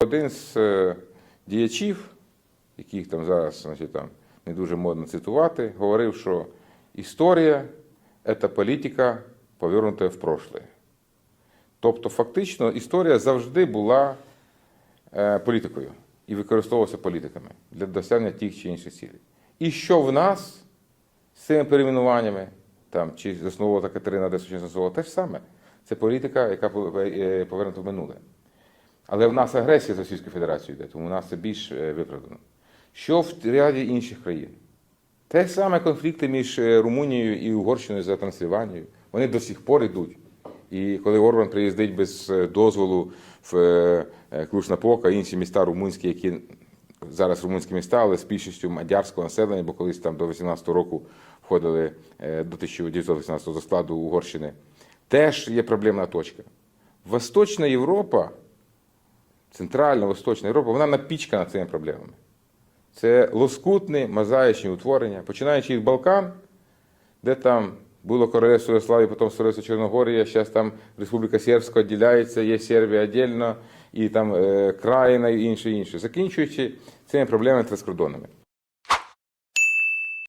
Один з е, діячів, яких там зараз значить, там, не дуже модно цитувати, говорив, що історія це політика, повернута в прошлое. Тобто, фактично, історія завжди була е, політикою і використовувалася політиками для досягнення тих чи інших цілей. І що в нас з цими перейменуваннями, там, чи засновувала Катерина, де сучасна слово, те ж саме. Це політика, яка е, повернута в минуле. Але в нас агресія з Російською Федерацією йде, тому у нас це більш е, виправдано. Що в ряді інших країн? Те саме конфлікти між е, Румунією і Угорщиною за Трансильванію. Вони до сих пор йдуть. І коли Орбан приїздить без е, дозволу в е, інші міста румунські, які зараз румунські міста, але з більшістю мадярського населення, бо колись там до 18-го року входили до 1918 до складу Угорщини, теж є проблемна точка. Восточна Європа, Центральна Восточна Європа, вона напічкана цими проблемами. Це лоскутні мозаїчні утворення, починаючи від Балкан, де там було Королевство Югославії, потім Королевство Чорногорія, зараз там Республіка Сербська відділяється, є Сербія віддільно, і там е, країна і інше, інше. Закінчуючи цими проблемами транскордонними.